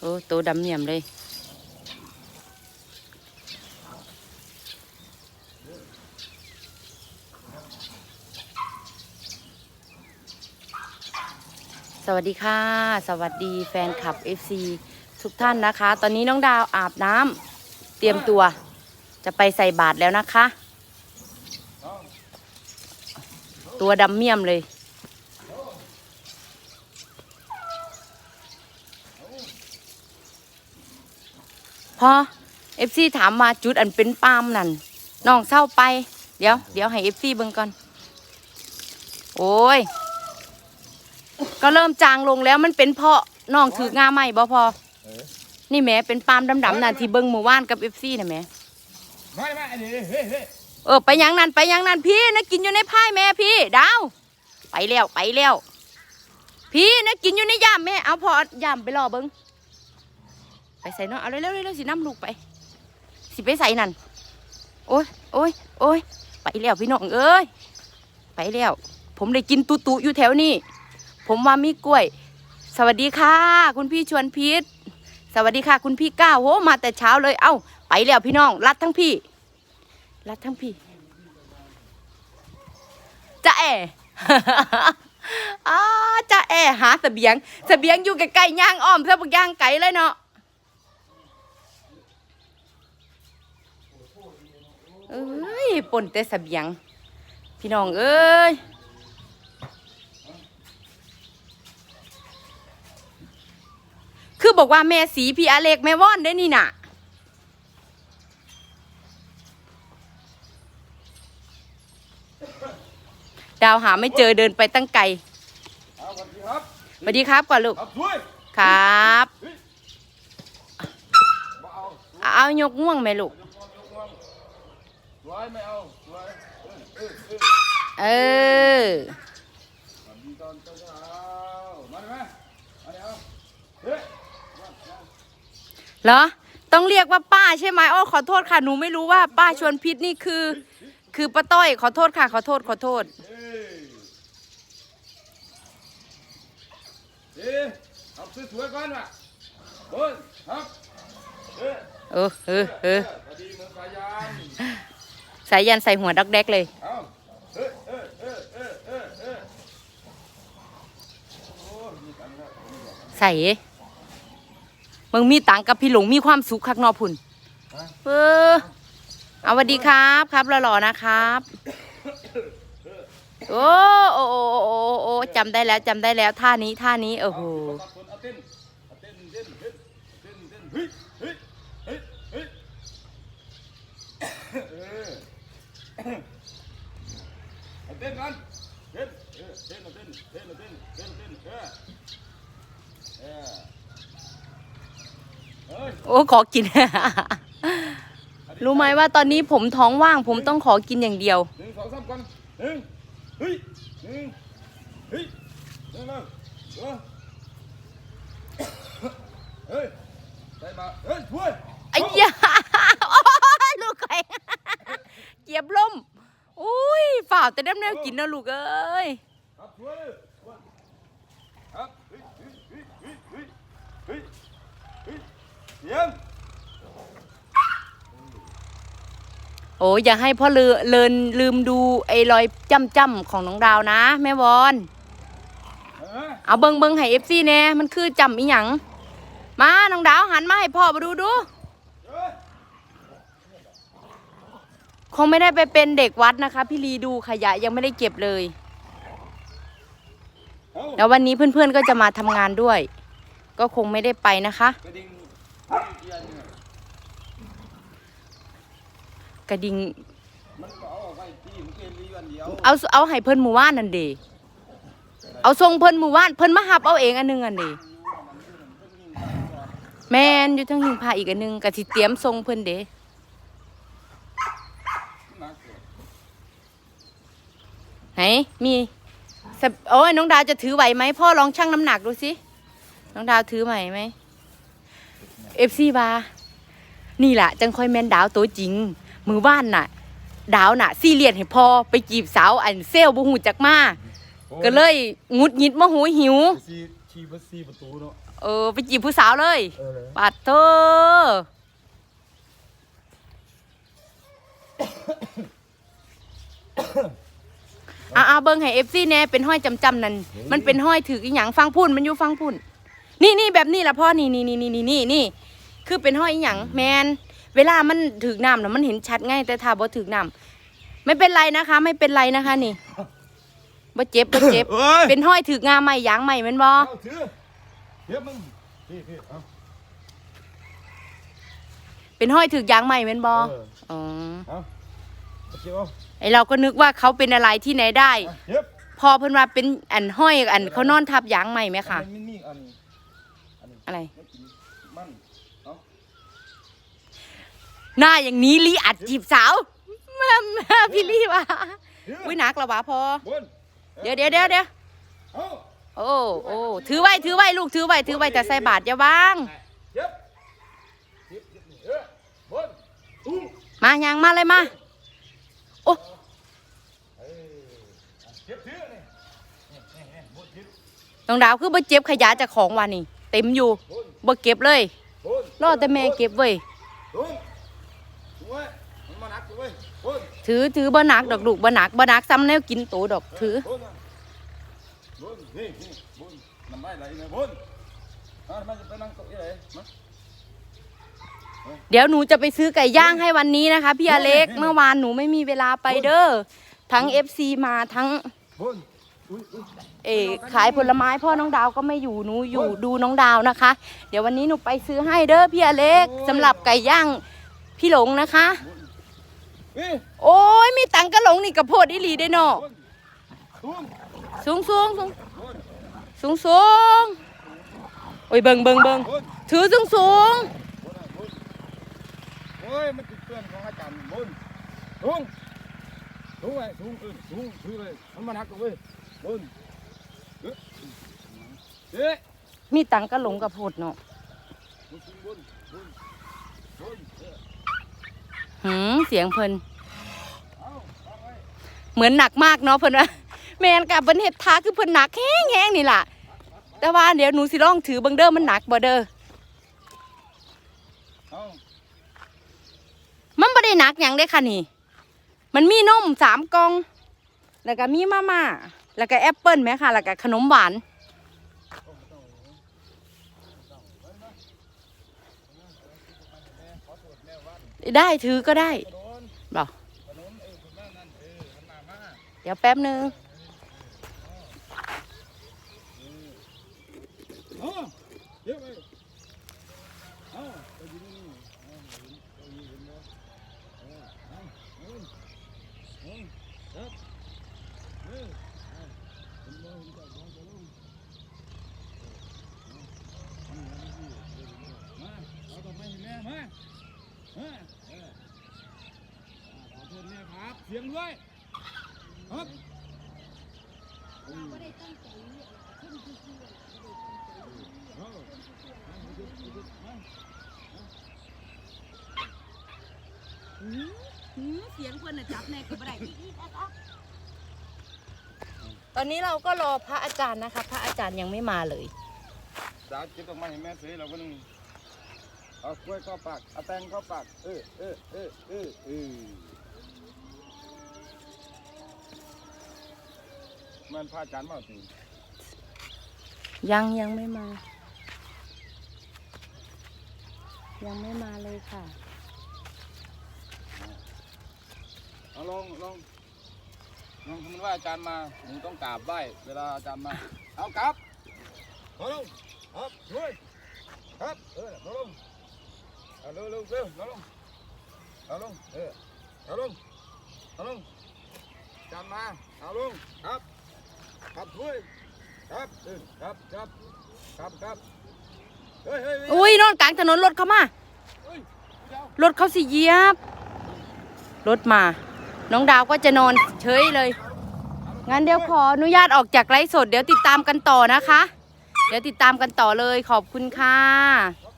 โอ้ตัวดำเนียมเลยสวัสดีค่ะ สวัสดีแฟนคลับ FC ทุกท่านนะคะ ตอนนี้น้องดาวอาบน้ำเตรียมตัว จะไปใส่บาตรแล้วนะคะ ตัวดำเมี่ยมเลย พอเอฟซีถามมาจุดอันเป็นปาล์มนั่นน้องเศร้าไป เดี๋ยวเดี๋ยวให้เอฟซีเบิ่งก่อน โอ้ย ก็เริ่มจางลงแล้วมันเป็นเพราะน้องถืองาใหม่บ่พอเออนี่แหม่เป็นปาล์มดำๆน่ะที่เบิ่งเมื่อวานกับเอฟซีน่ะแหม่ไม่ไม่อันนี้เฮ้ยเฮ้ยเออไปหยังนั่นไปหยังนั่นพี่นะกินอยู่ในพายแม่พี่ดาวไปแล้วไปแล้วพี่นะกินอยู่ในย่ามแม่เอาพอย่ามไปรอเบิ้ง ไปใส่เนาะเอาเร็วๆเร็วๆสิน้ำลูกไป สิไปใส่นั่น โอ้ยโอ้ยโอ้ยไปแล้วพี่น้องเอ้ย ไปแล้ว ผมได้กินตุตุอยู่แถวนี้ ผมว่ามีกล้วย สวัสดีค่ะ คุณพี่ชวนพีทสวัสดีค่ะ คุณพี่ก้าวโหมาแต่เช้าเลย เอ้า ไปแล้วพี่น้อง รัดทั้งพี่ รัดทั้งพี่ จะแออาจะแอหาเสบียง เสบียงอยู่ใกล้ๆย่างอ้อมเสบย่างไก่เลยเนาะ เอ้ยปนแต่เบียง พี่น้องเอ้ยคือบอกว่าแม่สีพี่อาเล็กแม่ว่อนได้นี่น่ะ ดาวหาไม่เจอเดินไปตั้งไกลสวัสดีครับสวัสดีครับก่อนลูก ครับเอาเอายกง่วงไหมลูก ยกงวงยกงวงส วยไม่เอาสวยเออเออเออเออสวัสดีตอนเช้าเช้ามาได้ไหมมาเดี๋ยวเฮ้ยเหรอ ต้องเรียกว่าป้าใช่ไหมอ้อขอโทษค่ะ หนูไม่รู้ว่าป้าชวนพิษนี่คือ คือป้าต้อย ขอโทษค่ะ ขอโทษ ขอโทษเฮ้ยเอ๊ะเอาสวยๆก่อนว่ะเบิ้ลครับเอ๊ะเออเออเออพอดีมือสายยาน สายยันใส่หัวดักแดกเลยใส่มึงมีตังกับพี่หลงมีความสุขคักนอพุ่นเออเอาสวัสดีครับครับหล่อๆนะครับโอ้โอ้โอ้โอ้โอ้โอ้จำได้แล้วจำได้แล้วท่านี้ท่านี้โอ้โห เอาคนเอาเต้นเอาเต้นเต้นเต้นเต้นเต้นเฮ้ยเฮ้ยเฮ้ยเฮ้ยเออเอาเต้นกันเต้นเออเต้นเอาเต้นเต้นเอาเต้นเต้นเต้นเออเออเฮ้ย โอ้ขอกิน รู้ไหมว่าตอนนี้ผมท้องว่าง ผมต้องขอกินอย่างเดียวหนึ่งสองสามก่อนหนึ่งเฮ้ยหนึ่งเฮ้ยหนึ่งเลยเออเฮ้ยได้มาเฮ้ยช่วยไอ้ยาโอ้ยลูกไก่เกียบล่มอุ้ยฝ่าวแต่น้ำเนื้อกินนะลูกเอ้ยครับช่วยครับเฮ้ยเฮ้ยเฮ้ยเฮ้ย ยงโอ้ยอย่าให้พ่อเลือเลินลืมดูไอ้รอยจ้ำจ้ำๆของน้องดาวนะ แม่วอนเออเอาเบิงเบิงให้เอฟซีแน่มันคือจำอีหยังมาน้องดาวหันมาให้พ่อมาดูดูเฮ้ยคงไม่ได้ไปเป็นเด็กวัดนะคะ พี่ลีดูขยะยังไม่ได้เก็บเลยเอาแล้ววันนี้เพื่อนๆก็จะมาทำงานด้วย ก็คงไม่ได้ไปนะคะ กระดิ่งกระดิ่งเกียร์นี่น่ะกระดิ่งมันก็เอาออกไปที่มันเกลีวันเดียวเอาเอาให้เพิ่นหมู่ว่านนั่นเดเอาทรงเพิ่นหมู่ว่านเพิ่นมาหับเอาเองอันหนึงอันเดแมนอยู่ทั้งหิงพาอีกอันหนึงกะสิเตรียมทรงเพิ่นเดหนักเกินไหนมีสะโอ้ยน้องดาวจะถือไหวไหมพ่อลองชั่งน้ำหนักดูสิน้องดาวถือไหวไหม เอฟซีบานี่แหละจังค่อยแม่นดาวตัวจริง มือว่านน่ะ ดาวน่ะซีเรียสให้พ่อไปจีบสาวอันเซลบ่หูจักมาก็เลยงุดหงิดโมโหหิวซีชีบัสซีประตูเนาะเออไปจีบผู้สาวเลยเออเลยปัดเธอเอาเอาเบิ้งให้เอฟซีแน่เป็นห้อยจำจำๆนั่นมันเป็นห้อยถืออีหยังฟังพุ่นมันอยู่ฟังพุ่นนี่นี่แบบนี้ละพ่อนี่นี่นี่นี่นี่นี่นี่ คือเป็นห้อยอีหยังแมนเวลามันถือน้ำนะมันเห็นชัดง่ายแต่ถ้าบ่ถือน้ำไม่เป็นไรนะคะ ไม่เป็นไรนะคะนี่บ่เจ็บบ่เจ็บ เอ้ย เป็นห้อยถืองาใหม่ยางใหม่แมันบ่เอาถือเดี๋ยวมึงพี่พี่เอาเป็นห้อยถือยางใหม่แมันบ่เอออ๋อเอาเอาเก็บเอาไอเราก็นึกว่าเขาเป็นอะไรที่ไหนได้ เอาเก็บพอเพิ่นว่าเป็นอันห้อยอันเขานอนทับยางใหม่ไหมคะมันมีอันนี้อะไรไม่กินมันเอา หน้าอย่างนี้ลีอัดจีบสาวแม่แม่พี่ลี่ว่าถืออุ้ยหนักแล้ววะพอบนเดี๋ยวเดี๋ยวเดี๋ยวเดี๋ยวเอาโอ้โอ้ถือไว้ถือไว้ลูกถือไว้ถือไว้แต่ใส่บาทอย่าวางเก็บเก็บเก็บนี่เออบนตุ้มมายางมาเลยมาโอ้เอ้ยเอาเก็บถือนี่นี่นี่นี่บนเก็บน้องดาวคือบ่เจ็บขยะจากของวันนี่เต็มอยู่บนบ่เก็บเลยบนรอแต่แม่เก็บเว้ย ตุ้มตุ้มไว้มันมาหนักตุ้มไว้บน ถือถือบ่หนักดอกลูกบ่หนักบ่หนักซ้ำแนวกินโตดอกถือบนน่ะบนนี่นี่บนน้ำลายไหลเลยบนอะมันจะไปนั่งโต๊ะยังไงมาเดี๋ยวหนูจะไปซื้อไก่ย่างให้วันนี้นะคะ พี่อเล็กเมื่อวานหนูไม่มีเวลาไปเด้อทั้ง FC มาทั้งบนอุ้ยอุ้ยเออขายผลไม้พ่อน้องดาวก็ไม่อยู่หนูอยู่ดูน้องดาวนะคะ เดี๋ยววันนี้หนูไปซื้อให้เด้อพี่อเล็กสำหรับไก่ย่างพี่หลงนะคะ โอ้ยมีตังค์กระหลงนี่กระโพดอีหลีได้เนาะบนตุ้มสูงสูงสูงบนสูงสูงโอ้ยเบิงเบิงเบิงบนถือสูงสูงบนอะบนโอ้ยมันติดเพื่อนของอาจารย์บนสูงสูงไว้สูงเออสูงถือเลยมันมาหนักกว่าเว้ยบนเอ๊ะเอ๊ะมีตังค์กระหลงกระโพดเนาะบนบนบนบนเออ หืมเสียงเพิ่นเหมือนหนักมากเนาะเพิ่นว่าแมนกับเพิ่นเฮ็ดทาคือเพิ่นหนักแห้งแห้งนี่ล่ะ แต่ว่าเดี๋ยวหนูสิลองถือเบิงเด้อมันหนักบ่เด้อเอามันบ่ได้หนักหยังเด้ค่ะนี่ มันมีนมสามกล่อง แล้วก็มีมาม่า แล้วก็แอปเปิ้ลไหมค่ะ แล้วก็ขนมหวาน ได้ถือก็ได้บอกเออคุณแม่นั่นเออหันหน้ามาเดี๋ยวแป๊บนึงเขอโทษแม่ครับ เสียงด้วยครับเสียงเพื่อนจับในคือบ่ได้ตอนนี้เราก็รอพระอาจารย์นะคะ พระอาจารย์ยังไม่มาเลยสาวเก็บออกมาให้แม่เสยเราก็นึง เอากล้วยเข้าปากเอาแตงเข้าปากเออเออเออเออเออมันพาอาจารย์มาสิยังยังไม่มา ยังไม่มาเลยค่ะ เอาลองลองลองทำว่าอาจารย์มาหนูต้องกราบไหว้เวลาอาจารย์มา เอากราบเอาลงครับช่วยครับเออเอาลง เอาเร็วเร็วเร็วเอาลงเอาลงเออเอาลงเอาลงอาจารย์มาเอาลงครับครับช่วยครับเออครับครับครับครับเฮ้ยเฮ้ยเฮ้ยอุ้ยนอนกลางถนนรถเข้ามา เฮ้ยเดี๋ยวรถเขาสิเหยียบ รถมา น้องดาวก็จะนอนเฉยเลย งั้นเดี๋ยวขออนุญาตออกจากไลฟ์สด เดี๋ยวติดตามกันต่อนะคะ เดี๋ยวติดตามกันต่อเลยขอบคุณค่ะ เอา